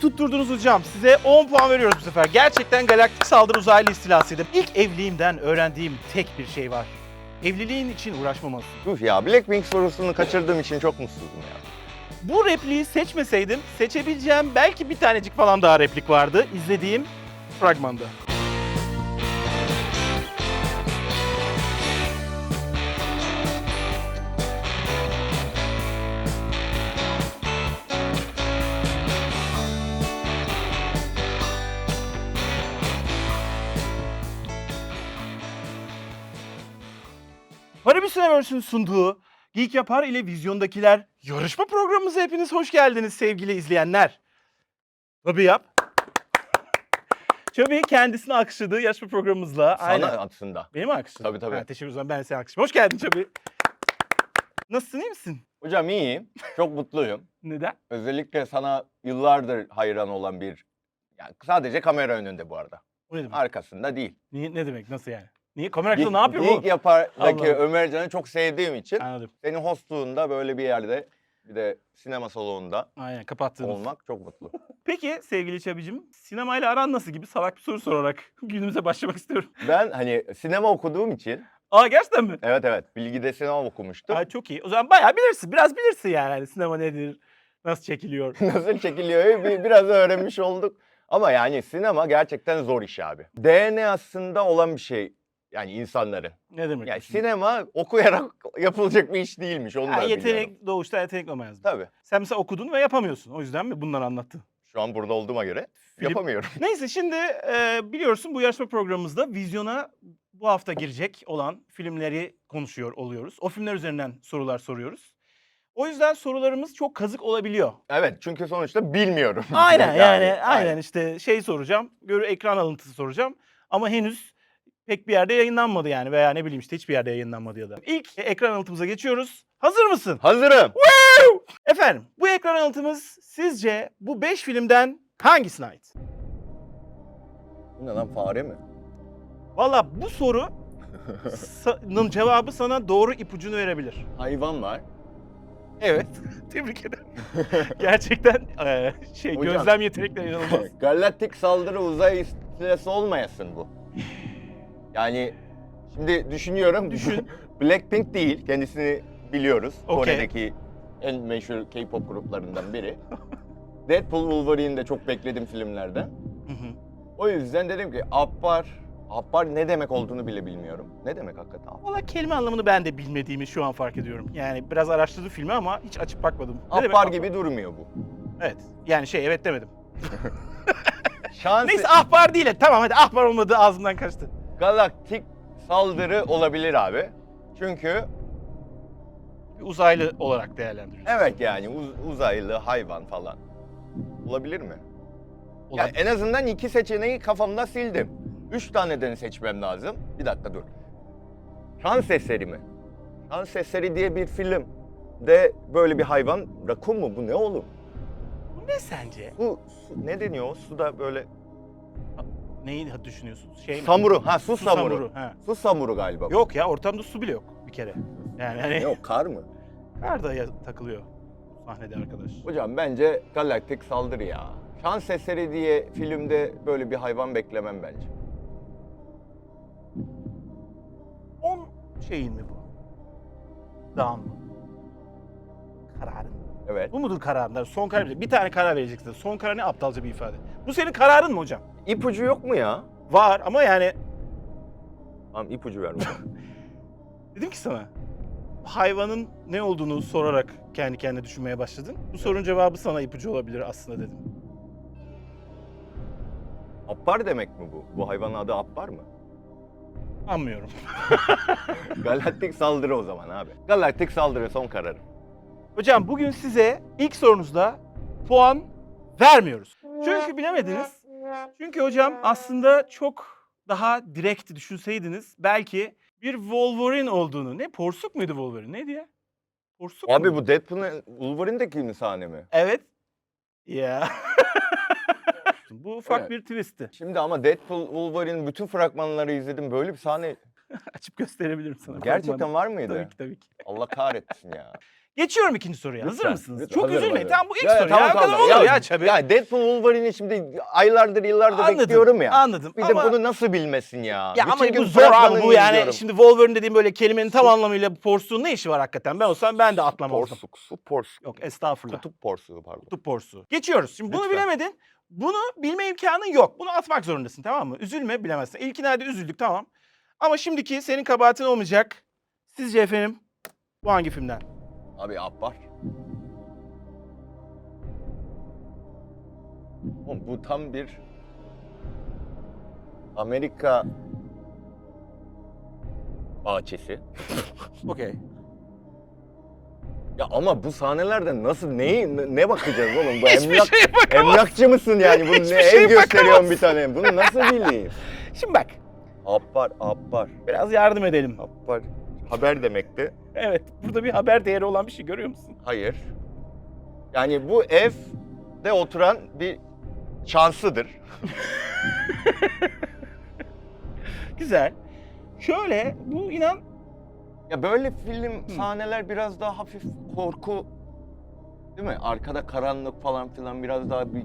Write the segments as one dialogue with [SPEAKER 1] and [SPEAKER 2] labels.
[SPEAKER 1] tutturdunuz hocam. Size 10 puan veriyoruz bu sefer. Gerçekten galaktik saldırı uzaylı istilasıydı. İlk evliliğimden öğrendiğim tek bir şey var. Evliliğin için uğraşmamalısın.
[SPEAKER 2] Dur ya Blackpink sorusunu kaçırdığım için çok mutsuzum ya.
[SPEAKER 1] Bu repliği seçmeseydim seçebileceğim belki bir tanecik falan daha replik vardı izlediğim fragmanda. Parabi Universe'ün sunduğu Geek Yapar ile Vizyondakiler yarışma programımıza hepiniz hoş geldiniz sevgili izleyenler. Tabii yap. Tabii kendisini alkışladığı yarışma programımızla.
[SPEAKER 2] Sana
[SPEAKER 1] Aynen.
[SPEAKER 2] aslında.
[SPEAKER 1] Benim mi alkışladın?
[SPEAKER 2] Tabii, tabii.
[SPEAKER 1] Ha, teşekkür ederim ben seni alkışlayayım. Hoş geldin Çabi. Nasılsın iyi misin?
[SPEAKER 2] Hocam iyiyim. Çok mutluyum.
[SPEAKER 1] Neden?
[SPEAKER 2] Özellikle sana yıllardır hayran olan bir... Yani sadece kamera önünde bu arada.
[SPEAKER 1] O ne demek?
[SPEAKER 2] Arkasında değil.
[SPEAKER 1] Niye, ne demek? Nasıl yani? Niye? Kamera
[SPEAKER 2] Geek,
[SPEAKER 1] arkasında ne yapıyor
[SPEAKER 2] Geek
[SPEAKER 1] bu?
[SPEAKER 2] Yapar'daki
[SPEAKER 1] Allah.
[SPEAKER 2] Ömercan'ı çok sevdiğim için
[SPEAKER 1] Anladım.
[SPEAKER 2] senin hostluğunda böyle bir yerde bir de sinema salonunda
[SPEAKER 1] Aynen kapattığımız.
[SPEAKER 2] olmak çok mutlu.
[SPEAKER 1] Peki sevgili Çabi'cim sinemayla aran nasıl gibi salak bir soru sorarak günümüze başlamak istiyorum.
[SPEAKER 2] Ben hani sinema okuduğum için
[SPEAKER 1] Aa gerçekten mi?
[SPEAKER 2] evet evet bilgide sinema okumuştum.
[SPEAKER 1] Aa, çok iyi. O zaman bayağı bilirsin. Biraz bilirsin yani. Hani sinema nedir? Nasıl çekiliyor?
[SPEAKER 2] Nasıl çekiliyor bir, biraz öğrenmiş olduk. Ama yani sinema gerçekten zor iş abi. DNA'sında olan bir şey yani insanların.
[SPEAKER 1] ne demek?
[SPEAKER 2] Yani
[SPEAKER 1] şimdi?
[SPEAKER 2] sinema okuyarak yapılacak bir iş değilmiş onu da
[SPEAKER 1] yetenek
[SPEAKER 2] biliyorum.
[SPEAKER 1] doğuşta yetenek olmaz.
[SPEAKER 2] Tabii.
[SPEAKER 1] Sen mesela okudun ve yapamıyorsun. O yüzden mi bunları anlattın?
[SPEAKER 2] Şu an burada olduğuma göre
[SPEAKER 1] Film-
[SPEAKER 2] yapamıyorum.
[SPEAKER 1] Neyse şimdi e, biliyorsun bu yarışma programımızda vizyona bu hafta girecek olan filmleri konuşuyor oluyoruz. O filmler üzerinden sorular soruyoruz. O yüzden sorularımız çok kazık olabiliyor.
[SPEAKER 2] Evet çünkü sonuçta bilmiyorum.
[SPEAKER 1] Aynen yani, aynen işte şey soracağım. Görü ekran alıntısı soracağım ama henüz pek bir yerde yayınlanmadı yani veya ne bileyim işte hiçbir yerde yayınlanmadı ya da. İlk ekran alıntımıza geçiyoruz. Hazır mısın?
[SPEAKER 2] Hazırım.
[SPEAKER 1] Efendim bu ekran alıntımız sizce bu 5 filmden hangisine ait?
[SPEAKER 2] Bu ne lan fare mi?
[SPEAKER 1] Valla bu sorunun cevabı sana doğru ipucunu verebilir.
[SPEAKER 2] Hayvan var.
[SPEAKER 1] Evet. Tebrik ederim. Gerçekten eee, şey
[SPEAKER 2] Hocam.
[SPEAKER 1] gözlem yetenekleri inanılmaz.
[SPEAKER 2] Galaktik saldırı uzay istilası olmayasın bu. Yani şimdi düşünüyorum.
[SPEAKER 1] Düşün.
[SPEAKER 2] Blackpink değil. Kendisini biliyoruz.
[SPEAKER 1] Okey.
[SPEAKER 2] Kore'deki en meşhur K-pop gruplarından biri. Deadpool Wolverine de çok bekledim filmlerden.
[SPEAKER 1] Hı hı.
[SPEAKER 2] O yüzden dedim ki Abbar, Abbar ne demek olduğunu bile bilmiyorum. Ne demek hakikaten?
[SPEAKER 1] Valla kelime anlamını ben de bilmediğimi şu an fark ediyorum. Yani biraz araştırdım filmi ama hiç açıp bakmadım. Ne demek
[SPEAKER 2] Abbar gibi durmuyor bu.
[SPEAKER 1] Evet. Yani şey evet demedim.
[SPEAKER 2] Şans
[SPEAKER 1] Neyse ahbar değil. Tamam hadi ahbar olmadı ağzımdan kaçtı.
[SPEAKER 2] Galaktik saldırı olabilir abi. Çünkü
[SPEAKER 1] Bir uzaylı olarak değerlendiriyoruz.
[SPEAKER 2] evet yani uz- uzaylı, hayvan falan. Olabilir mi?
[SPEAKER 1] Olan-
[SPEAKER 2] Yani en azından iki seçeneği kafamda sildim. Üç taneden seçmem lazım. Bir dakika dur. Şans eseri mi? Şans eseri diye bir film de böyle bir hayvan. Rakun mu bu ne oğlum?
[SPEAKER 1] Bu ne sence?
[SPEAKER 2] Bu su- ne deniyor? o? Suda böyle
[SPEAKER 1] Neyi düşünüyorsun? Şey mi?
[SPEAKER 2] samuru. Ha su,
[SPEAKER 1] Su
[SPEAKER 2] samuru.
[SPEAKER 1] samuru, ha.
[SPEAKER 2] Su samuru galiba. bu.
[SPEAKER 1] Yok ya ortamda su bile yok bir kere. Yani hani
[SPEAKER 2] Yok kar mı?
[SPEAKER 1] kar da ya- takılıyor sahnede arkadaş.
[SPEAKER 2] Hocam bence galaktik saldırı ya. Şans eseri diye filmde böyle bir hayvan beklemem bence.
[SPEAKER 1] 10 şeyin mi bu? Dağın mı? Kararın.
[SPEAKER 2] Evet.
[SPEAKER 1] Bu mudur kararın? Son karar. Bir tane karar vereceksin. Son karar ne aptalca bir ifade. Bu senin kararın mı hocam?
[SPEAKER 2] İpucu yok mu ya?
[SPEAKER 1] Var ama yani
[SPEAKER 2] Tamam ipucu ver bana.
[SPEAKER 1] dedim ki sana hayvanın ne olduğunu sorarak kendi kendine düşünmeye başladın. Bu sorunun cevabı sana ipucu olabilir aslında dedim.
[SPEAKER 2] Abbar demek mi bu? Bu hayvanın adı Abbar mı?
[SPEAKER 1] Anmıyorum.
[SPEAKER 2] Galaktik saldırı o zaman abi. Galaktik saldırı son kararım.
[SPEAKER 1] Hocam bugün size ilk sorunuzda puan vermiyoruz. Çünkü bilemediniz. Çünkü hocam aslında çok daha direkt düşünseydiniz belki bir Wolverine olduğunu. Ne porsuk muydu Wolverine? Neydi ya? Porsuk
[SPEAKER 2] Abi
[SPEAKER 1] mu?
[SPEAKER 2] bu Deadpool'un Wolverine'deki mi sahne mi?
[SPEAKER 1] Evet. Ya. bu ufak
[SPEAKER 2] Evet.
[SPEAKER 1] bir twistti.
[SPEAKER 2] Şimdi ama Deadpool Wolverine bütün fragmanları izledim. Böyle bir sahne
[SPEAKER 1] Açıp gösterebilirim sana.
[SPEAKER 2] gerçekten var mıydı?
[SPEAKER 1] Tabii ki tabii ki.
[SPEAKER 2] Allah kahretsin ya.
[SPEAKER 1] Geçiyorum ikinci soruya. Hazır
[SPEAKER 2] Lütfen,
[SPEAKER 1] mısınız?
[SPEAKER 2] lütfen.
[SPEAKER 1] Çok
[SPEAKER 2] Hazırım,
[SPEAKER 1] üzülmeyin.
[SPEAKER 2] hazırım.
[SPEAKER 1] Tamam bu ilk soru. ya, o kadar olur
[SPEAKER 2] ya,
[SPEAKER 1] ya Çabi.
[SPEAKER 2] Ya Deadpool Wolverine'i şimdi aylardır yıllardır
[SPEAKER 1] Anladım,
[SPEAKER 2] bekliyorum ya.
[SPEAKER 1] anladım.
[SPEAKER 2] Bir
[SPEAKER 1] Ama-
[SPEAKER 2] de bunu nasıl bilmesin ya?
[SPEAKER 1] Ya
[SPEAKER 2] Bütün
[SPEAKER 1] ama
[SPEAKER 2] gün
[SPEAKER 1] bu zor abi bu yani.
[SPEAKER 2] izliyorum.
[SPEAKER 1] Şimdi Wolverine dediğim böyle kelimenin tam anlamıyla porsuğun ne işi var hakikaten? Ben olsam ben de atlamazdım.
[SPEAKER 2] Porsuk, su porsuk.
[SPEAKER 1] Yok estağfurullah.
[SPEAKER 2] Kutup porsuğu pardon.
[SPEAKER 1] Kutup porsuğu. Geçiyoruz. Şimdi bunu
[SPEAKER 2] Lütfen.
[SPEAKER 1] bilemedin. Bunu bilme imkanın yok. Bunu atmak zorundasın tamam mı? Üzülme bilemezsin. İlkine hadi üzüldük tamam. Ama şimdiki senin kabahatin olmayacak. Sizce efendim bu hangi filmden?
[SPEAKER 2] Abi Abbar. Oğlum bu tam bir Amerika bahçesi.
[SPEAKER 1] Okey.
[SPEAKER 2] Ya ama bu sahnelerde nasıl neyi ne- ne bakacağız oğlum? Bu
[SPEAKER 1] Hiçbir
[SPEAKER 2] emlak
[SPEAKER 1] şeye bakamazsın.
[SPEAKER 2] emlakçı mısın yani? Bunu
[SPEAKER 1] Hiçbir
[SPEAKER 2] ne
[SPEAKER 1] şeye
[SPEAKER 2] ev gösteriyorsun
[SPEAKER 1] bakamazsın.
[SPEAKER 2] bir tane. Bunu nasıl bileyim?
[SPEAKER 1] Şimdi bak
[SPEAKER 2] Abbar, Abbar,
[SPEAKER 1] biraz yardım edelim.
[SPEAKER 2] Abbar. Haber demekti.
[SPEAKER 1] Evet burada bir haber değeri olan bir şey görüyor musun?
[SPEAKER 2] Hayır. Yani bu evde oturan bir şanslıdır.
[SPEAKER 1] Güzel. Şöyle bu inan
[SPEAKER 2] Ya böyle film sahneler biraz daha hafif korku değil mi? Arkada karanlık falan filan biraz daha bir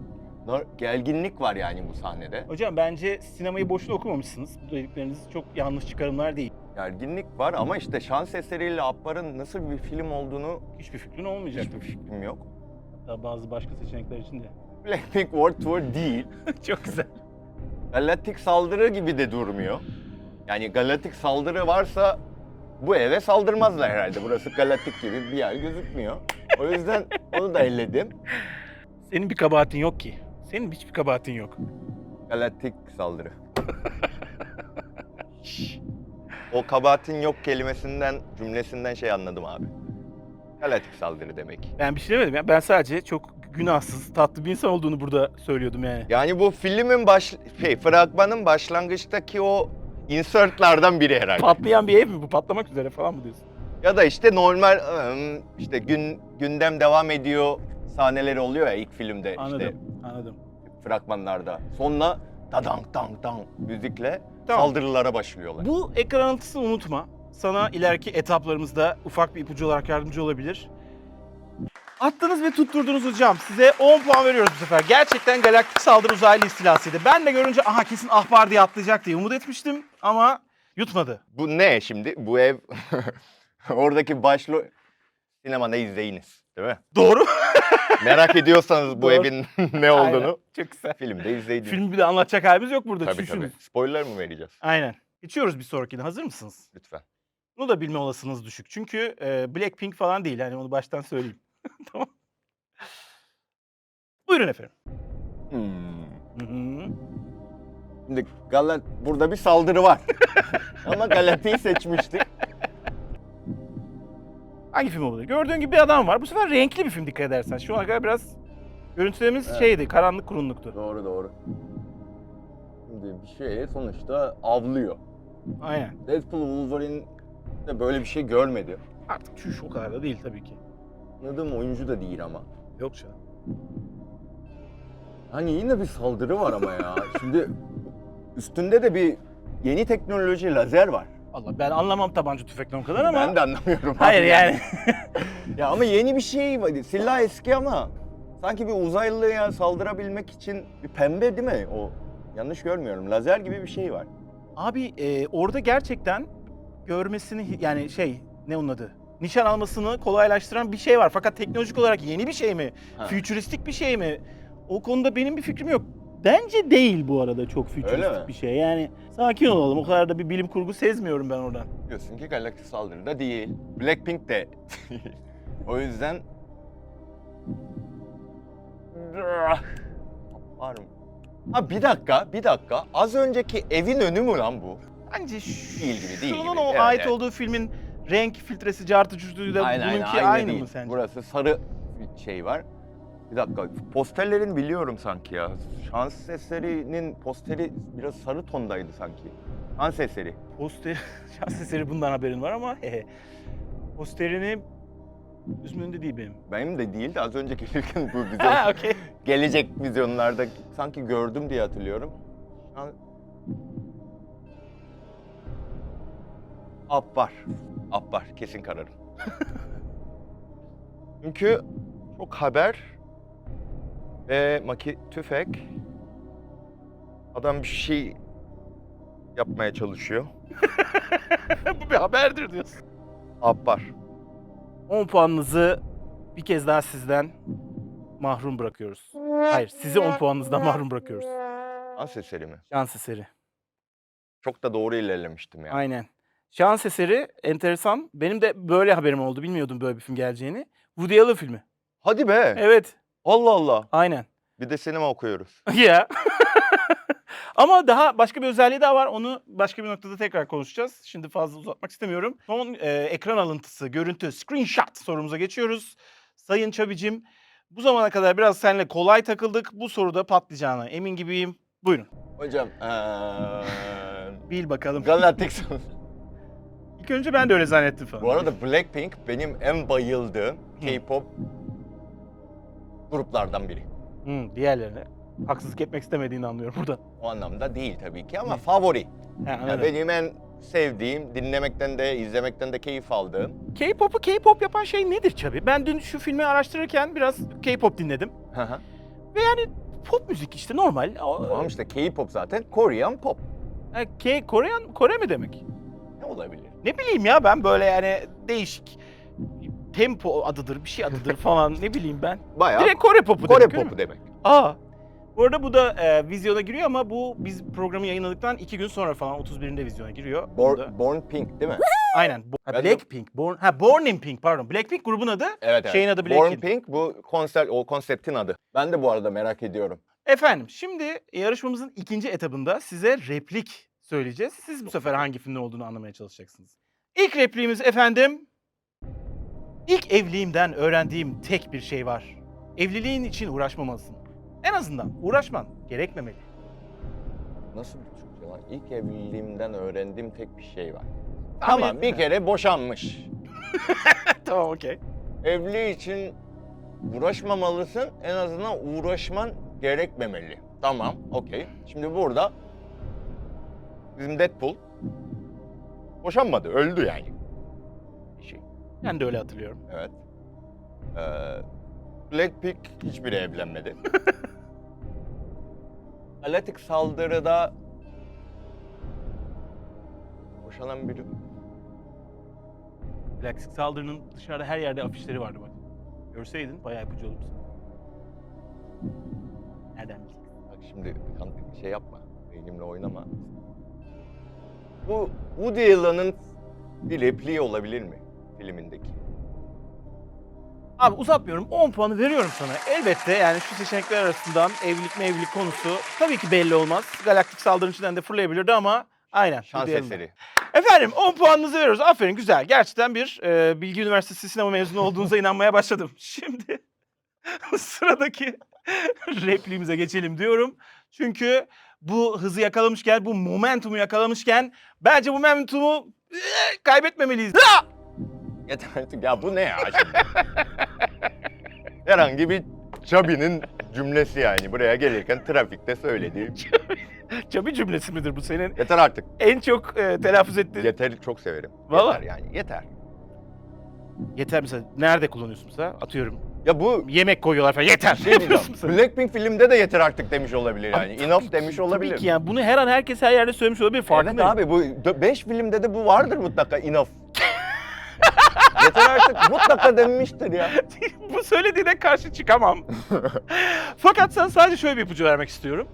[SPEAKER 2] gerginlik var yani bu sahnede.
[SPEAKER 1] hocam bence sinemayı boşuna okumamışsınız. Bu dedikleriniz çok yanlış çıkarımlar değil.
[SPEAKER 2] Gerginlik var ama işte şans eseriyle Abbar'ın nasıl bir film olduğunu
[SPEAKER 1] Hiçbir fikrin olmayacak.
[SPEAKER 2] hiçbir fikrim yok.
[SPEAKER 1] Hatta bazı başka seçenekler için de.
[SPEAKER 2] Blackpink World Tour değil.
[SPEAKER 1] çok güzel.
[SPEAKER 2] Galaktik saldırı gibi de durmuyor. Yani galaktik saldırı varsa bu eve saldırmazlar herhalde. Burası galaktik gibi bir yer gözükmüyor. O yüzden onu da elledim.
[SPEAKER 1] Senin bir kabahatin yok ki. Senin hiçbir kabahatin yok.
[SPEAKER 2] Galaktik saldırı. o kabahatin yok kelimesinden, cümlesinden şey anladım abi. Galaktik saldırı demek.
[SPEAKER 1] Ben bir şey demedim ya. Ben sadece çok günahsız, tatlı bir insan olduğunu burada söylüyordum yani.
[SPEAKER 2] Yani bu filmin baş, şey, fragmanın başlangıçtaki o insertlardan biri herhalde.
[SPEAKER 1] Patlayan bir ev mi bu? Patlamak üzere falan mı diyorsun?
[SPEAKER 2] Ya da işte normal ım, işte gün gündem devam ediyor sahneleri oluyor ya ilk filmde
[SPEAKER 1] Anladım,
[SPEAKER 2] işte
[SPEAKER 1] anladım.
[SPEAKER 2] fragmanlarda. Sonra dadang dang dang müzikle
[SPEAKER 1] Tamam.
[SPEAKER 2] saldırılara başlıyorlar.
[SPEAKER 1] Bu ekran alıntısını unutma. Sana ileriki etaplarımızda ufak bir ipucu olarak yardımcı olabilir. Attınız ve tutturdunuz hocam. Size 10 puan veriyoruz bu sefer. Gerçekten galaktik saldırı uzaylı istilasıydı. Ben de görünce aha kesin ahbar diye atlayacak diye umut etmiştim ama yutmadı.
[SPEAKER 2] Bu ne şimdi? Bu ev oradaki başlo sinemada izleyiniz değil mi?
[SPEAKER 1] Doğru.
[SPEAKER 2] Merak ediyorsanız bu
[SPEAKER 1] Doğru.
[SPEAKER 2] evin ne olduğunu
[SPEAKER 1] Aynen. Çok güzel.
[SPEAKER 2] filmde izleyiniz.
[SPEAKER 1] Filmi bir de anlatacak halimiz yok burada.
[SPEAKER 2] tabii
[SPEAKER 1] Düşünün.
[SPEAKER 2] tabii. Spoiler mı vereceğiz?
[SPEAKER 1] Aynen. Geçiyoruz bir sonrakine. Hazır mısınız?
[SPEAKER 2] Lütfen.
[SPEAKER 1] Bunu da bilme olasılığınız düşük. Çünkü e, Blackpink falan değil. Yani onu baştan söyleyeyim. tamam. Buyurun efendim.
[SPEAKER 2] Hmm. Şimdi Galat burada bir saldırı var. Ama Galat'ı seçmiştik.
[SPEAKER 1] Hangi film oluyor? Gördüğün gibi bir adam var. Bu sefer renkli bir film dikkat edersen. Şu ana kadar biraz görüntülerimiz
[SPEAKER 2] Evet.
[SPEAKER 1] şeydi, karanlık kurunluktu.
[SPEAKER 2] Doğru doğru. Şimdi bir şey sonuçta avlıyor.
[SPEAKER 1] Aynen.
[SPEAKER 2] Deadpool Wolverine de böyle bir şey görmedi.
[SPEAKER 1] Artık çüş o kadar da değil tabii ki.
[SPEAKER 2] Anladığım oyuncu da değil ama.
[SPEAKER 1] Yok canım.
[SPEAKER 2] Hani yine bir saldırı var ama ya. Şimdi üstünde de bir yeni teknoloji lazer var.
[SPEAKER 1] Allah ben anlamam tabanca tüfekten o kadar ama.
[SPEAKER 2] Ben de anlamıyorum.
[SPEAKER 1] Hayır
[SPEAKER 2] abi
[SPEAKER 1] yani.
[SPEAKER 2] ya ama yeni bir şey var. Silah eski ama sanki bir uzaylıya saldırabilmek için bir pembe değil mi o? Yanlış görmüyorum. Lazer gibi bir şey var.
[SPEAKER 1] Abi e, orada gerçekten görmesini yani şey ne onun adı? Nişan almasını kolaylaştıran bir şey var. Fakat teknolojik olarak yeni bir şey mi?
[SPEAKER 2] Ha.
[SPEAKER 1] Fütüristik bir şey mi? O konuda benim bir fikrim yok. Bence değil bu arada çok fütüristik
[SPEAKER 2] mi?
[SPEAKER 1] bir şey. Yani sakin olalım. O kadar da bir bilim kurgu sezmiyorum ben oradan.
[SPEAKER 2] Diyorsun ki galaktik saldırı da değil. Blackpink de değil. o yüzden... Var mı? Ha bir dakika, bir dakika. Az önceki evin önü mü lan bu?
[SPEAKER 1] Bence şu,
[SPEAKER 2] Değil gibi, değil
[SPEAKER 1] şunun
[SPEAKER 2] gibi.
[SPEAKER 1] o
[SPEAKER 2] Evet,
[SPEAKER 1] ait
[SPEAKER 2] evet.
[SPEAKER 1] olduğu filmin renk filtresi, cartı cüzdüğü de bununki aynı, mı sence?
[SPEAKER 2] Burası sarı bir şey var. Bir dakika, posterlerini biliyorum sanki ya. Şans eserinin posteri biraz sarı tondaydı sanki. Şans eseri.
[SPEAKER 1] Poster, şans eseri bundan haberin var ama hehe. Posterini gözümün önünde değil benim.
[SPEAKER 2] Benim de değil de az önce gelirken bu bize
[SPEAKER 1] Ha okey.
[SPEAKER 2] gelecek vizyonlarda sanki gördüm diye hatırlıyorum. Şan... Abbar. Abbar kesin kararım. Çünkü çok haber ve maki tüfek adam bir şey yapmaya çalışıyor.
[SPEAKER 1] Bu bir haberdir diyorsun.
[SPEAKER 2] Abbar.
[SPEAKER 1] 10 puanınızı bir kez daha sizden mahrum bırakıyoruz. Hayır, sizi 10 puanınızdan mahrum bırakıyoruz.
[SPEAKER 2] Dans eseri mi?
[SPEAKER 1] Şans eseri.
[SPEAKER 2] Çok da doğru ilerlemiştim ya.
[SPEAKER 1] Aynen. Şans eseri enteresan. Benim de böyle haberim oldu. Bilmiyordum böyle bir film geleceğini. Woody Allen filmi.
[SPEAKER 2] Hadi be.
[SPEAKER 1] Evet,
[SPEAKER 2] Allah Allah.
[SPEAKER 1] aynen.
[SPEAKER 2] Bir de sinema okuyoruz.
[SPEAKER 1] Ya. Ama daha başka bir özelliği daha var. Onu başka bir noktada tekrar konuşacağız. Şimdi fazla uzatmak istemiyorum. Son e, ekran alıntısı, görüntü, screenshot sorumuza geçiyoruz. Sayın Çabicim, bu zamana kadar biraz seninle kolay takıldık. Bu soruda patlayacağına emin gibiyim. Buyurun.
[SPEAKER 2] Hocam eee
[SPEAKER 1] Bil bakalım.
[SPEAKER 2] Galactic
[SPEAKER 1] İlk önce ben de öyle zannettim falan.
[SPEAKER 2] Bu arada Blackpink benim en bayıldığım K-pop gruplardan biri.
[SPEAKER 1] Hı, diğerlerine. Haksızlık etmek istemediğini anlıyorum burada.
[SPEAKER 2] O anlamda değil tabii ki ama favori.
[SPEAKER 1] Ha,
[SPEAKER 2] Yani
[SPEAKER 1] anladım.
[SPEAKER 2] benim en sevdiğim, dinlemekten de, izlemekten de keyif aldığım.
[SPEAKER 1] K-pop'u K-pop yapan şey nedir Çabi? Ben dün şu filmi araştırırken biraz K-pop dinledim.
[SPEAKER 2] Hı hı.
[SPEAKER 1] Ve yani pop müzik işte normal. O-
[SPEAKER 2] Tamam işte K-pop zaten Korean pop.
[SPEAKER 1] Ha, K Korean Kore mi demek?
[SPEAKER 2] Ne olabilir?
[SPEAKER 1] Ne bileyim ya ben böyle yani değişik tempo adıdır, bir şey adıdır falan ne bileyim ben.
[SPEAKER 2] Bayağı
[SPEAKER 1] Direkt Kore popu
[SPEAKER 2] Kore
[SPEAKER 1] demek. öyle
[SPEAKER 2] popu demek.
[SPEAKER 1] Aa. Bu arada bu da e, vizyona giriyor ama bu biz programı yayınladıktan iki gün sonra falan 31'inde vizyona giriyor. Bunu
[SPEAKER 2] Born,
[SPEAKER 1] da-
[SPEAKER 2] Born Pink değil mi?
[SPEAKER 1] Aynen. Bo- ha,
[SPEAKER 2] Ben de-
[SPEAKER 1] Blackpink. Born, ha Born in Pink pardon. Blackpink grubun adı.
[SPEAKER 2] Evet evet.
[SPEAKER 1] Şeyin adı
[SPEAKER 2] Born
[SPEAKER 1] Blackpink.
[SPEAKER 2] Pink bu konser, o konseptin adı. Ben de bu arada merak ediyorum.
[SPEAKER 1] Efendim şimdi yarışmamızın ikinci etabında size replik söyleyeceğiz. Siz bu sefer hangi filmden olduğunu anlamaya çalışacaksınız. İlk repliğimiz efendim. İlk evliliğimden öğrendiğim tek bir şey var. Evliliğin için uğraşmamalısın. En azından uğraşman gerekmemeli.
[SPEAKER 2] Nasıl bir Türkçe lan? İlk evliliğimden öğrendiğim tek bir şey var.
[SPEAKER 1] Tahmin
[SPEAKER 2] Tamam bir
[SPEAKER 1] etme.
[SPEAKER 2] kere boşanmış.
[SPEAKER 1] tamam okey.
[SPEAKER 2] Evliliği için uğraşmamalısın. En azından uğraşman gerekmemeli. Tamam, okey. Şimdi burada bizim Deadpool boşanmadı, öldü yani.
[SPEAKER 1] Ben de öyle hatırlıyorum.
[SPEAKER 2] Evet. Ee, Blackpink hiçbiri evlenmedi. Galactic saldırıda boşanan biri
[SPEAKER 1] Six Saldırı'nın dışarıda her yerde afişleri vardı bak. Görseydin bayağı olurdu sana. Nereden bildin?
[SPEAKER 2] Bak şimdi kan- şey yapma. Beynimle oynama. Bu Woody Allen'ın bir repliği olabilir mi filmindeki?
[SPEAKER 1] Abi uzatmıyorum 10 puanı veriyorum sana. Elbette yani şu seçenekler arasından evlilik mi evlilik konusu tabii ki belli olmaz. Galaktik saldırının içinden de fırlayabilirdi ama aynen.
[SPEAKER 2] Şans
[SPEAKER 1] diyelim.
[SPEAKER 2] eseri.
[SPEAKER 1] Efendim 10 puanınızı veriyoruz. Aferin güzel. Gerçekten bir e, Bilgi Üniversitesi sinema mezunu olduğunuza inanmaya başladım. Şimdi sıradaki repliğimize geçelim diyorum. Çünkü bu hızı yakalamışken, bu momentumu yakalamışken bence bu momentumu e, kaybetmemeliyiz. Ha!
[SPEAKER 2] Yeter artık ya bu ne ya şimdi? Herhangi bir Chubby'nin cümlesi yani buraya gelirken trafikte söylediği.
[SPEAKER 1] Çabi cümlesi midir bu senin?
[SPEAKER 2] Yeter artık.
[SPEAKER 1] En çok e, telaffuz ettiğin.
[SPEAKER 2] Yeter çok severim.
[SPEAKER 1] Vallahi.
[SPEAKER 2] Yeter yani yeter.
[SPEAKER 1] Yeter mesela nerede kullanıyorsun mesela? Atıyorum.
[SPEAKER 2] Ya bu
[SPEAKER 1] Yemek koyuyorlar falan. Yeter.
[SPEAKER 2] şey. Blackpink filmde de yeter artık demiş olabilir yani.
[SPEAKER 1] Abi
[SPEAKER 2] Enough demiş olabilir.
[SPEAKER 1] Tabii ki yani bunu her an herkes her yerde söylemiş olabilir.
[SPEAKER 2] Evet
[SPEAKER 1] Farkındayım.
[SPEAKER 2] abi bu 5 filmde de bu vardır mutlaka enough. Yeter artık mutlaka denmiştir ya.
[SPEAKER 1] bu söylediğine karşı çıkamam. Fakat sana sadece şöyle bir ipucu vermek istiyorum.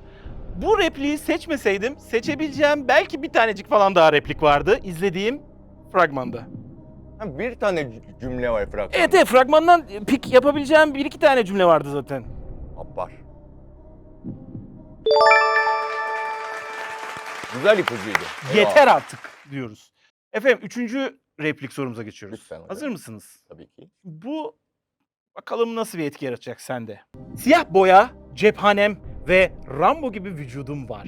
[SPEAKER 1] Bu repliği seçmeseydim seçebileceğim belki bir tanecik falan daha replik vardı izlediğim fragmanda.
[SPEAKER 2] Ha, bir tane c- cümle var fragmanda.
[SPEAKER 1] Evet evet fragmandan pik yapabileceğim bir iki tane cümle vardı zaten.
[SPEAKER 2] Abbar. Güzel ipucuydu.
[SPEAKER 1] Yeter artık diyoruz. Efendim üçüncü replik sorumuza geçiyoruz.
[SPEAKER 2] Lütfen hocam.
[SPEAKER 1] Hazır mısınız?
[SPEAKER 2] Tabii ki.
[SPEAKER 1] Bu bakalım nasıl bir etki yaratacak sende. Siyah boya, cephanem ve Rambo gibi vücudum var.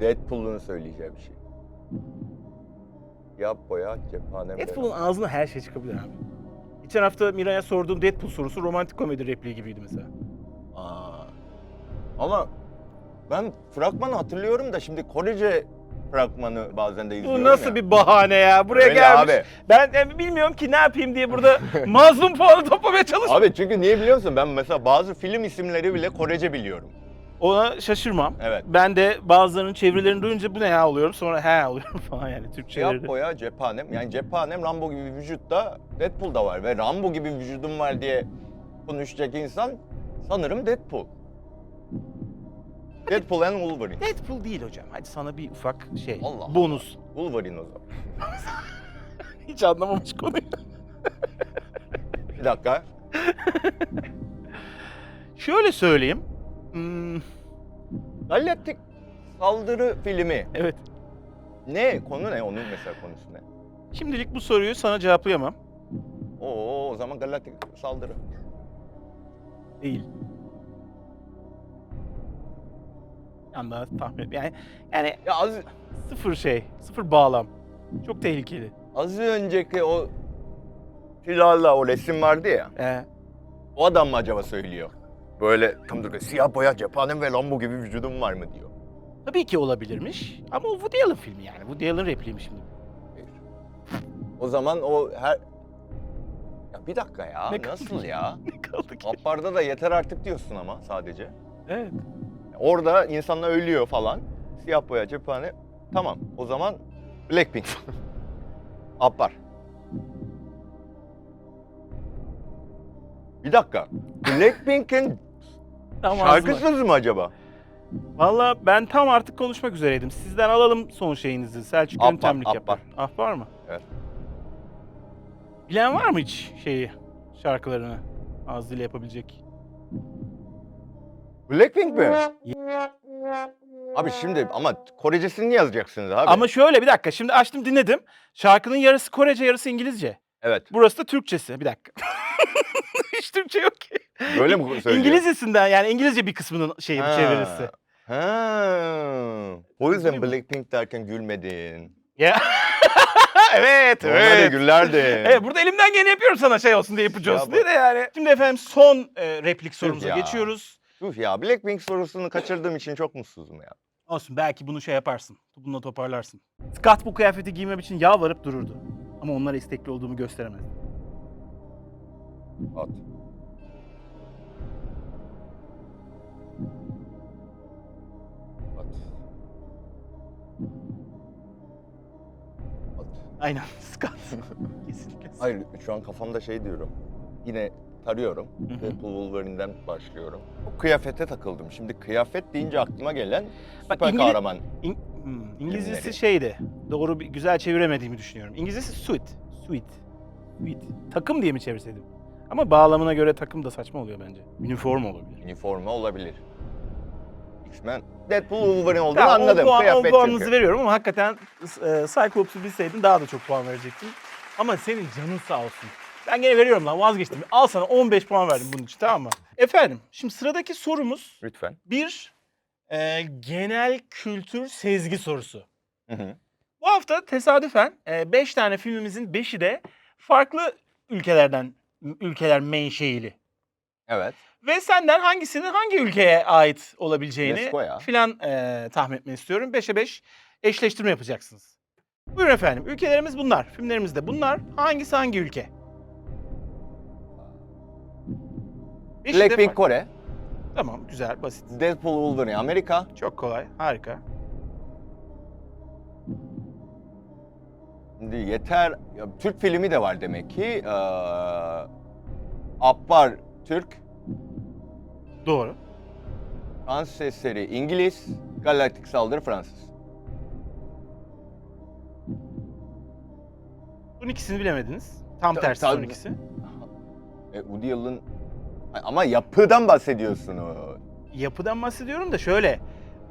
[SPEAKER 2] Deadpool'un söyleyeceği bir şey. Yap boya cephanem.
[SPEAKER 1] Deadpool'un ağzına her şey çıkabilir abi. Geçen hafta Miray'a sorduğum Deadpool sorusu romantik komedi repliği gibiydi mesela.
[SPEAKER 2] Aa. Ama ben fragmanı hatırlıyorum da şimdi Korece fragmanı bazen de izliyorum
[SPEAKER 1] Bu nasıl
[SPEAKER 2] ya.
[SPEAKER 1] bir bahane ya? Buraya
[SPEAKER 2] Öyle
[SPEAKER 1] gelmiş.
[SPEAKER 2] abi.
[SPEAKER 1] Ben e, bilmiyorum ki ne yapayım diye burada mazlum puanı toplamaya çalışıyorum.
[SPEAKER 2] Abi çünkü niye biliyor musun? Ben mesela bazı film isimleri bile Korece biliyorum.
[SPEAKER 1] Ona şaşırmam.
[SPEAKER 2] Evet.
[SPEAKER 1] Ben de bazılarının çevirilerini duyunca bu ne ya oluyorum sonra he oluyorum falan yani Türkçeleri.
[SPEAKER 2] Siyah boya cephanem. Yani cephanem Rambo gibi bir vücutta Deadpool'da var. Ve Rambo gibi bir vücudum var diye konuşacak insan sanırım Deadpool. Deadpool and Wolverine.
[SPEAKER 1] Deadpool değil hocam. Hadi sana bir ufak şey.
[SPEAKER 2] Allah Allah.
[SPEAKER 1] bonus.
[SPEAKER 2] Wolverine o zaman.
[SPEAKER 1] Hiç anlamamış konuyu.
[SPEAKER 2] Bir dakika.
[SPEAKER 1] Şöyle söyleyeyim. Hmm,
[SPEAKER 2] Galaktik Saldırı filmi.
[SPEAKER 1] evet.
[SPEAKER 2] Ne? Konu ne? Onun mesela konusu ne?
[SPEAKER 1] Şimdilik bu soruyu sana cevaplayamam.
[SPEAKER 2] Oo o zaman Galaktik Saldırı.
[SPEAKER 1] Değil. Yani daha tahmin Yani, yani
[SPEAKER 2] Ya az,
[SPEAKER 1] sıfır şey, sıfır bağlam. Çok tehlikeli.
[SPEAKER 2] az önceki o silahla o resim vardı ya.
[SPEAKER 1] Ee,
[SPEAKER 2] O adam mı acaba söylüyor? Böyle tam da siyah boya cephanem ve Lambo gibi vücudum var mı diyor.
[SPEAKER 1] tabii ki olabilirmiş. Ama o Woody Allen filmi yani. Woody Allen repliği şimdi.
[SPEAKER 2] O zaman o her... Ya bir dakika ya,
[SPEAKER 1] Ne
[SPEAKER 2] nasıl
[SPEAKER 1] kaldı?
[SPEAKER 2] ya?
[SPEAKER 1] Ne kaldı ki?
[SPEAKER 2] Appar'da da yeter artık diyorsun ama sadece.
[SPEAKER 1] Evet.
[SPEAKER 2] Orada insanlar ölüyor falan. Siyah boya cephane. Tamam, o zaman Blackpink. Appar. Bir dakika. Blackpink'in
[SPEAKER 1] Tam
[SPEAKER 2] şarkı
[SPEAKER 1] ağzına.
[SPEAKER 2] sözü mü acaba?
[SPEAKER 1] Valla ben tam artık konuşmak üzereydim. Sizden alalım son şeyinizi. Selçuk
[SPEAKER 2] Ahbar,
[SPEAKER 1] yöntemlik yapar. Ahbar mı?
[SPEAKER 2] Evet.
[SPEAKER 1] Bilen var mı hiç şeyi, şarkılarını ağız dili yapabilecek?
[SPEAKER 2] Blackpink mi? Abi şimdi ama Korecesini yazacaksınız abi.
[SPEAKER 1] Ama şöyle bir dakika. Şimdi açtım dinledim. Şarkının yarısı Korece, yarısı İngilizce.
[SPEAKER 2] Evet.
[SPEAKER 1] Burası da Türkçesi. Bir dakika. hiç Türkçe yok ki.
[SPEAKER 2] Böyle mi söylüyor?
[SPEAKER 1] İngilizcesinden yani İngilizce bir kısmının şeyi
[SPEAKER 2] Ha.
[SPEAKER 1] çevirisi.
[SPEAKER 2] Ha. O yüzden? Blackpink derken gülmedin.
[SPEAKER 1] Ya. evet,
[SPEAKER 2] Normalde
[SPEAKER 1] evet.
[SPEAKER 2] güllerdin.
[SPEAKER 1] Evet burada elimden geleni yapıyorum sana şey olsun diye yapıcı
[SPEAKER 2] Ya
[SPEAKER 1] olsun diye de yani. Şimdi efendim son e, replik sorumuza
[SPEAKER 2] ya.
[SPEAKER 1] geçiyoruz.
[SPEAKER 2] Uf ya Blackpink sorusunu kaçırdığım için çok mutsuzum ya.
[SPEAKER 1] Olsun belki bunu şey yaparsın. Bununla toparlarsın. Scott bu kıyafeti giymem için yalvarıp dururdu. Ama onlara istekli olduğumu gösteremezdi.
[SPEAKER 2] At. At. At.
[SPEAKER 1] Aynen Scott. Kesinlikle.
[SPEAKER 2] Hayır şu an kafamda şey diyorum. Yine tarıyorum. Deadpool Wolverine'den başlıyorum. Kıyafete takıldım. Şimdi kıyafet deyince aklıma gelen
[SPEAKER 1] Bak,
[SPEAKER 2] süper
[SPEAKER 1] İngiliz-
[SPEAKER 2] kahraman.
[SPEAKER 1] İng- hmm, İngilizcesi
[SPEAKER 2] Filmleri.
[SPEAKER 1] şeydi. Doğru bir güzel çeviremediğimi düşünüyorum. İngilizcesi suit. Suit. Suit. Takım diye mi çevirseydim? Ama bağlamına göre takım da saçma oluyor bence. Üniform olabilir.
[SPEAKER 2] Üniforma olabilir. X-Men. Deadpool Wolverine olduğunu
[SPEAKER 1] Tamam,
[SPEAKER 2] anladım.
[SPEAKER 1] O, puan, o
[SPEAKER 2] Kıyafet
[SPEAKER 1] puanınızı
[SPEAKER 2] çünkü.
[SPEAKER 1] veriyorum ama hakikaten e, Cyclops'u bilseydin daha da çok puan verecektin. Ama senin canın sağ olsun. Ben gene veriyorum lan vazgeçtim. Al sana 15 puan verdim bunun için tamam mı? Efendim şimdi sıradaki sorumuz
[SPEAKER 2] Lütfen.
[SPEAKER 1] bir e, genel kültür sezgi sorusu.
[SPEAKER 2] Hı hı.
[SPEAKER 1] Bu hafta tesadüfen 5 tane filmimizin 5'i de farklı ülkelerden ülkeler menşeili.
[SPEAKER 2] Evet.
[SPEAKER 1] Ve senden hangisinin hangi ülkeye ait olabileceğini
[SPEAKER 2] ya.
[SPEAKER 1] filan e, tahmin etmeni istiyorum. 5'e 5 eşleştirme yapacaksınız. Buyurun efendim. Ülkelerimiz bunlar. Filmlerimiz de bunlar. Hangisi hangi ülke? Beşi de
[SPEAKER 2] Blackpink. Kore.
[SPEAKER 1] Tamam güzel basit.
[SPEAKER 2] Deadpool Wolverine Amerika.
[SPEAKER 1] Çok kolay. Harika.
[SPEAKER 2] Şimdi yeter. Ya, Türk filmi de var demek ki. Ee, Abbar Türk.
[SPEAKER 1] Doğru.
[SPEAKER 2] Fransız eseri İngiliz. Galaktik Saldırı Fransız.
[SPEAKER 1] Bunun ikisini bilemediniz. Tam
[SPEAKER 2] Ta-
[SPEAKER 1] tersi
[SPEAKER 2] ta-
[SPEAKER 1] son ikisi.
[SPEAKER 2] E, Woody Allen... Ama yapıdan bahsediyorsunuz.
[SPEAKER 1] Yapıdan bahsediyorum da şöyle.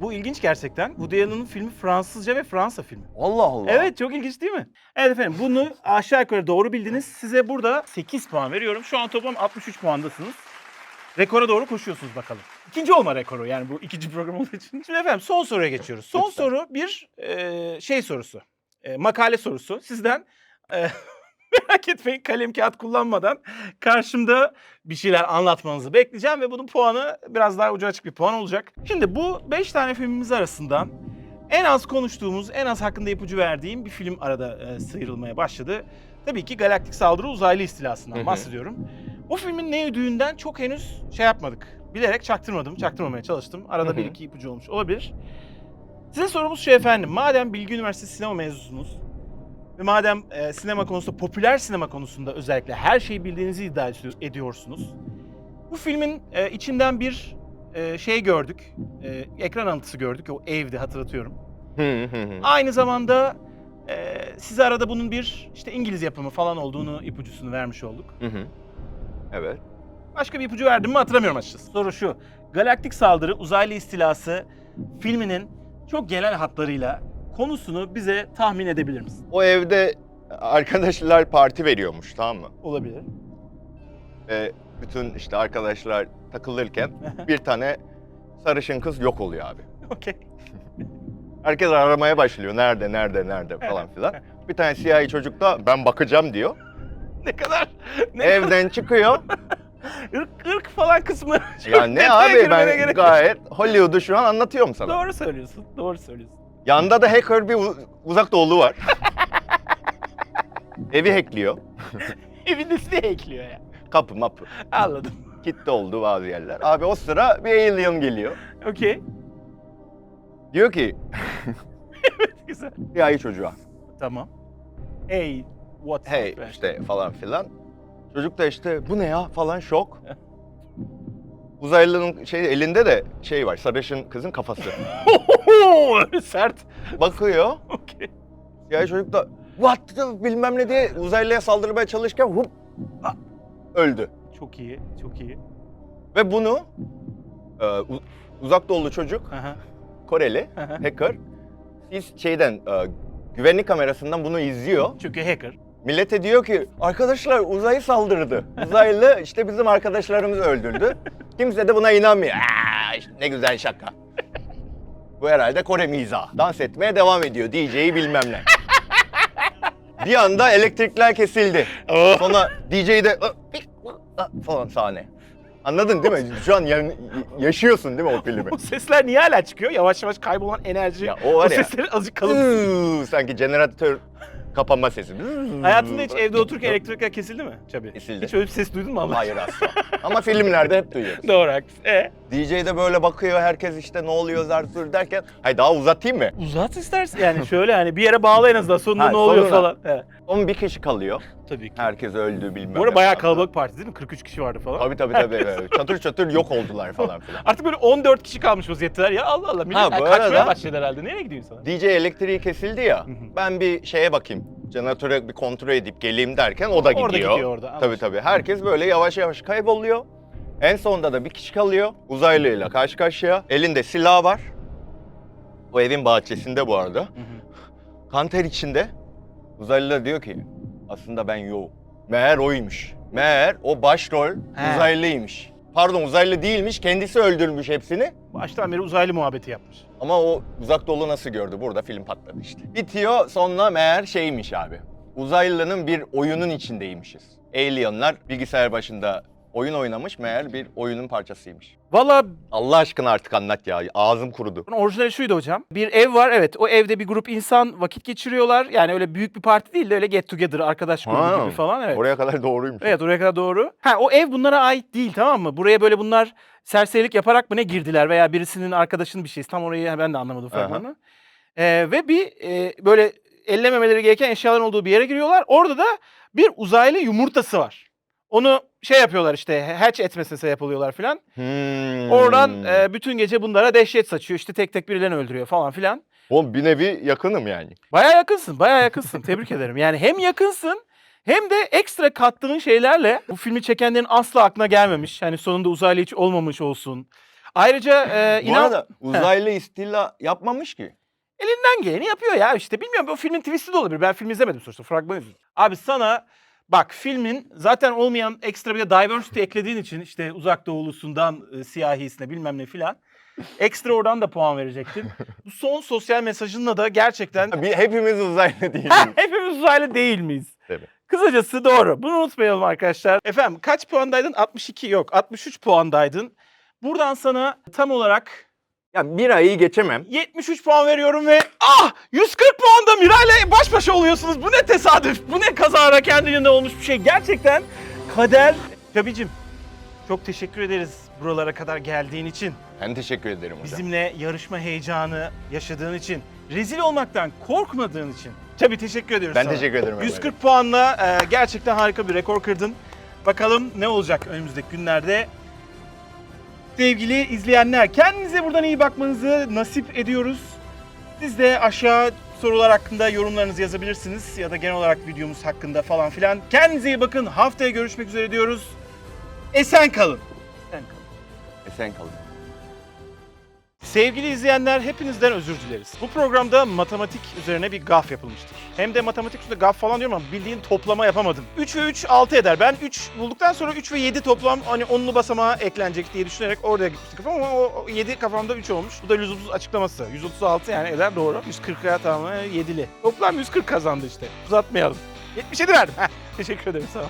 [SPEAKER 1] Bu ilginç gerçekten. Woody Allen'ın filmi Fransızca ve Fransa filmi.
[SPEAKER 2] Allah Allah.
[SPEAKER 1] Evet çok ilginç değil mi? Evet efendim bunu aşağı yukarı doğru bildiniz. Size burada 8 puan veriyorum. Şu an toplam 63 puandasınız. Rekora doğru koşuyorsunuz bakalım. İkinci olma rekoru yani bu ikinci program olduğu için. Şimdi efendim son soruya geçiyoruz. Son soru bir e, şey sorusu. E, makale sorusu. Sizden e, merak etmeyin kalem kağıt kullanmadan karşımda bir şeyler anlatmanızı bekleyeceğim ve bunun puanı biraz daha ucu açık bir puan olacak. Şimdi bu 5 tane filmimiz arasından En az konuştuğumuz, en az hakkında ipucu verdiğim bir film arada e, sıyrılmaya başladı. Tabii ki Galaktik Saldırı Uzaylı İstilası'ndan
[SPEAKER 2] Hı hı.
[SPEAKER 1] bahsediyorum. Bu filmin ne ödüğünden çok henüz şey yapmadık. Bilerek çaktırmadım, çaktırmamaya çalıştım. Arada
[SPEAKER 2] Hı
[SPEAKER 1] bir iki ipucu olmuş olabilir. Size sorumuz şu efendim. Madem Bilgi Üniversitesi sinema mezunusunuz ve madem e, sinema konusunda, popüler sinema konusunda özellikle her şeyi bildiğinizi iddia ediyor- ediyorsunuz. Bu filmin e, içinden bir e, şey gördük. E, ekran alıntısı gördük. O evde hatırlatıyorum. Aynı zamanda e, size arada bunun bir işte İngiliz yapımı falan olduğunu ipucusunu vermiş olduk.
[SPEAKER 2] Evet.
[SPEAKER 1] Başka bir ipucu verdim mi hatırlamıyorum açıkçası. Soru şu. Galaktik Saldırı Uzaylı İstilası filminin çok genel hatlarıyla konusunu bize tahmin edebilir misin?
[SPEAKER 2] O evde arkadaşlar parti veriyormuş tamam mı?
[SPEAKER 1] Olabilir.
[SPEAKER 2] Ve bütün işte arkadaşlar takılırken bir tane sarışın kız yok oluyor abi.
[SPEAKER 1] Okey.
[SPEAKER 2] Herkes aramaya başlıyor. Nerede, nerede, nerede falan filan. Bir tane siyahi çocuk da ben bakacağım diyor.
[SPEAKER 1] Ne kadar ne
[SPEAKER 2] Evden çıkıyor.
[SPEAKER 1] ırk, ırk falan kısmı.
[SPEAKER 2] Ya ne
[SPEAKER 1] Detaya
[SPEAKER 2] abi
[SPEAKER 1] girmene
[SPEAKER 2] ben
[SPEAKER 1] gerek yok.
[SPEAKER 2] gayet Hollywood'u şu an anlatıyorum sana.
[SPEAKER 1] Doğru söylüyorsun. Doğru söylüyorsun.
[SPEAKER 2] Yanda da hacker bir u- uzak doğulu var. Evi hackliyor.
[SPEAKER 1] Evin nesini ekliyor ya.
[SPEAKER 2] Kapı mapı.
[SPEAKER 1] Anladım.
[SPEAKER 2] Kitle oldu bazı yerler. Abi o sıra bir alien geliyor.
[SPEAKER 1] Okey.
[SPEAKER 2] Diyor ki
[SPEAKER 1] Güzel.
[SPEAKER 2] siyahi çocuğa.
[SPEAKER 1] Tamam. Hey, what?
[SPEAKER 2] Hey işte falan filan. Çocuk da işte bu ne ya falan şok. Uzaylının şey elinde de şey var sarışın kızın kafası.
[SPEAKER 1] Sert.
[SPEAKER 2] Bakıyor.
[SPEAKER 1] Okey.
[SPEAKER 2] Siyahi çocuk da what the bilmem ne diye uzaylıya saldırmaya çalışırken hup ah, öldü.
[SPEAKER 1] Çok iyi, çok iyi.
[SPEAKER 2] Ve bunu e, u- uzak doğulu çocuk
[SPEAKER 1] Aha,
[SPEAKER 2] Koreli hacker siz şeyden e, güvenlik kamerasından bunu izliyor.
[SPEAKER 1] Çünkü hacker.
[SPEAKER 2] Millete diyor ki arkadaşlar uzayı saldırdı. Uzaylı işte bizim arkadaşlarımızı öldürdü. Kimse de buna inanmıyor. Aa, ne güzel şaka. Bu herhalde Kore mizahı. Dans etmeye devam ediyor DJ'yi bilmem ne. Bir anda elektrikler kesildi. Sonra DJ de falan sahne. Anladın değil mi? Şu an ya- yaşıyorsun değil mi o filmi?
[SPEAKER 1] O sesler niye hala çıkıyor? Yavaş yavaş kaybolan enerji.
[SPEAKER 2] Ya o var ya.
[SPEAKER 1] seslerin azıcık kalıp.
[SPEAKER 2] Iıı, Sanki jeneratör kapanma sesi.
[SPEAKER 1] Hayatında hiç evde otururken elektrikler kesildi mi Çabi?
[SPEAKER 2] Kesildi.
[SPEAKER 1] Hiç öyle bir ses duydun mu Allah?
[SPEAKER 2] Hayır asla. Ama filmlerde hep duyuyoruz.
[SPEAKER 1] Doğru haklısın. E?
[SPEAKER 2] DJ de böyle bakıyor herkes işte ne oluyor zartür derken. Hay daha uzatayım mı?
[SPEAKER 1] Uzat istersen. Yani şöyle hani bir yere bağla en azından sonunda
[SPEAKER 2] Ha,
[SPEAKER 1] ne oluyor falan. He.
[SPEAKER 2] Son bir kişi kalıyor.
[SPEAKER 1] Tabii ki.
[SPEAKER 2] Herkes öldü bilmem
[SPEAKER 1] Bu arada
[SPEAKER 2] ne
[SPEAKER 1] bayağı
[SPEAKER 2] falan.
[SPEAKER 1] kalabalık parti değil mi? 43 kişi vardı falan.
[SPEAKER 2] Tabii tabii tabii. evet. çatır çatır yok oldular falan filan.
[SPEAKER 1] Artık böyle 14 kişi kalmış vaziyetteler ya Allah Allah. Millet
[SPEAKER 2] Ha, bu
[SPEAKER 1] kaçmaya
[SPEAKER 2] arada-
[SPEAKER 1] başladı herhalde. Nereye gidiyorsun sana?
[SPEAKER 2] DJ elektriği kesildi ya.
[SPEAKER 1] hı.
[SPEAKER 2] ben bir şeye bakayım. Jeneratöre bir kontrol edip geleyim derken o da gidiyor.
[SPEAKER 1] Orada gidiyor orada,
[SPEAKER 2] Tabii
[SPEAKER 1] anlaşıldı.
[SPEAKER 2] tabii. Herkes böyle yavaş yavaş kayboluyor. En sonunda da bir kişi kalıyor. Uzaylıyla karşı karşıya. Elinde silah var. O evin bahçesinde bu arada.
[SPEAKER 1] Hı
[SPEAKER 2] içinde. Uzaylı da diyor ki aslında ben yok. Meğer oymuş. Meğer o başrol
[SPEAKER 1] He.
[SPEAKER 2] uzaylıymış. Pardon uzaylı değilmiş. Kendisi öldürmüş hepsini.
[SPEAKER 1] Baştan beri uzaylı muhabbeti yapmış.
[SPEAKER 2] Ama o uzak doğulu nasıl gördü? Burada film patladı işte. Bitiyor sonra meğer şeymiş abi. Uzaylının bir oyunun içindeymişiz. Alienlar bilgisayar başında oyun oynamış meğer bir oyunun parçasıymış.
[SPEAKER 1] Valla
[SPEAKER 2] Allah aşkına artık anlat ya. Ağzım kurudu.
[SPEAKER 1] orijinali şuydu hocam. Bir ev var evet. O evde bir grup insan vakit geçiriyorlar. Yani öyle büyük bir parti değil de öyle get together arkadaş grubu
[SPEAKER 2] Ha,
[SPEAKER 1] gibi falan evet.
[SPEAKER 2] Oraya kadar doğruymuş.
[SPEAKER 1] Evet oraya kadar doğru. Ha o ev bunlara ait değil tamam mı? Buraya böyle bunlar serserilik yaparak mı ne girdiler veya birisinin arkadaşının bir şeysi. Tam orayı ben de anlamadım
[SPEAKER 2] Aha.
[SPEAKER 1] fragmanı. Ee, ve bir e, böyle ellememeleri gereken eşyaların olduğu bir yere giriyorlar. Orada da bir uzaylı yumurtası var. Onu şey yapıyorlar işte hatch etmesine sebep oluyorlar filan.
[SPEAKER 2] Hmm.
[SPEAKER 1] Oradan e, bütün gece bunlara dehşet saçıyor. İşte tek tek birilerini öldürüyor falan filan.
[SPEAKER 2] Oğlum bir nevi yakınım yani.
[SPEAKER 1] Baya yakınsın, baya yakınsın. Tebrik ederim. Yani hem yakınsın hem de ekstra kattığın şeylerle bu filmi çekenlerin asla aklına gelmemiş. Yani sonunda uzaylı hiç olmamış olsun. Ayrıca e,
[SPEAKER 2] Bu
[SPEAKER 1] inan
[SPEAKER 2] arada uzaylı istila yapmamış ki.
[SPEAKER 1] elinden geleni yapıyor ya işte. Bilmiyorum bu filmin twist'i de olabilir. Ben film izlemedim sonuçta. Fragman izledim. Abi sana bak filmin zaten olmayan ekstra bir de diversity eklediğin için işte uzak doğulusundan e, siyahisine bilmem ne filan. Ekstra oradan da puan verecektin. Bu son sosyal mesajınla da gerçekten
[SPEAKER 2] Bir, hepimiz uzaylı değiliz.
[SPEAKER 1] Hepimiz uzaylı değil miyiz?
[SPEAKER 2] Tabii.
[SPEAKER 1] Kısacası doğru. Bunu unutmayalım arkadaşlar. Efendim kaç puandaydın? 62 yok. 63 puandaydın. Buradan sana tam olarak
[SPEAKER 2] Ya bir ayı geçemem.
[SPEAKER 1] 73 puan veriyorum ve ah 140 puanda Miray'la baş başa oluyorsunuz. Bu ne tesadüf, bu ne kazara kendiliğinde olmuş bir şey. Gerçekten kader. Çabicim çok teşekkür ederiz buralara kadar geldiğin için.
[SPEAKER 2] Ben teşekkür ederim hocam.
[SPEAKER 1] Bizimle yarışma heyecanı yaşadığın için. Rezil olmaktan korkmadığın için. Tabii teşekkür ediyoruz
[SPEAKER 2] Ben
[SPEAKER 1] sana.
[SPEAKER 2] teşekkür ederim.
[SPEAKER 1] 140 puanla e, gerçekten harika bir rekor kırdın. Bakalım ne olacak önümüzdeki günlerde. Sevgili izleyenler, kendinize buradan iyi bakmanızı nasip ediyoruz. Siz de aşağı sorular hakkında yorumlarınızı yazabilirsiniz ya da genel olarak videomuz hakkında falan filan. Kendinize iyi bakın. Haftaya görüşmek üzere diyoruz. Esen kalın. Esen kalın.
[SPEAKER 2] Esen kalın.
[SPEAKER 1] Sevgili izleyenler hepinizden özür dileriz. Bu programda matematik üzerine bir gaf yapılmıştır. Hem de matematik üstünde gaf falan diyorum ama bildiğin toplama yapamadım. 3 ve 3 6 eder. Ben 3 bulduktan sonra 3 ve 7 toplam hani onlu basamağa eklenecek diye düşünerek oraya gitmiştik kafam ama o, o 7 kafamda 3 olmuş. Bu da 130 açıklaması. 136 yani eder doğru. 140'a tamam 7'li. Toplam 140 kazandı işte. Uzatmayalım. 77 verdim. Heh, teşekkür ederim sağ ol.